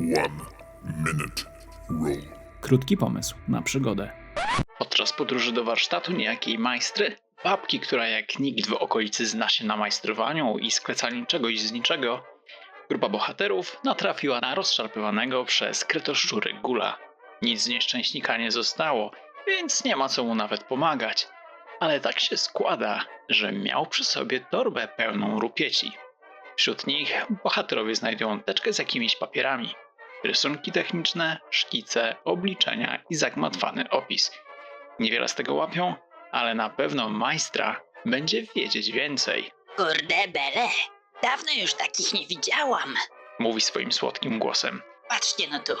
One minute rule. Krótki pomysł na przygodę. Podczas podróży do warsztatu niejakiej majstry, babki, która jak nikt w okolicy zna się na majstrowaniu i sklecaniu czegoś z niczego, grupa bohaterów natrafiła na rozszarpywanego przez krytoszczury gula. Nic z nieszczęśnika nie zostało, więc nie ma co mu nawet pomagać. Ale tak się składa, że miał przy sobie torbę pełną rupieci. Wśród nich bohaterowie znajdują teczkę z jakimiś papierami, rysunki techniczne, szkice, obliczenia i zagmatwany opis. Niewiele z tego łapią, ale na pewno majstra będzie wiedzieć więcej, Kurde bele, dawno już takich nie widziałam. mówi swoim słodkim głosem. Patrzcie no tu,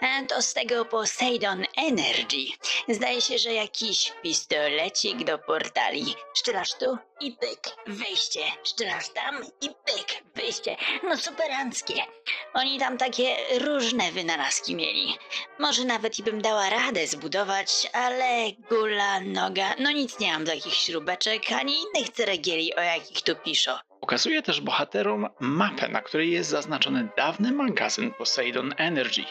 E, to z tego Poseidon Energy. Zdaje się, że jakiś pistolecik do portali. Szczelasz tu i pyk, wyjście. Szczelasz tam i pyk, wyjście. No superanckie. Oni tam takie różne wynalazki mieli. Może nawet i bym dała radę zbudować, ale gula, noga, no nic nie mam takich śrubeczek, ani innych ceregieli, o jakich tu piszą. Pokazuje też bohaterom mapę, na której jest zaznaczony dawny magazyn Poseidon Energy.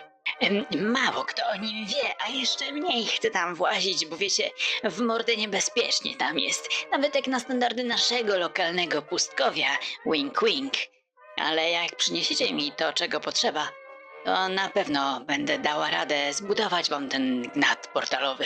Mało kto o nim wie, a jeszcze mniej chce tam włazić, bo wiecie, w mordę niebezpiecznie tam jest. Nawet jak na standardy naszego lokalnego pustkowia, wink wink. Ale jak przyniesiecie mi to, czego potrzeba, to na pewno będę dała radę zbudować wam ten gnat portalowy.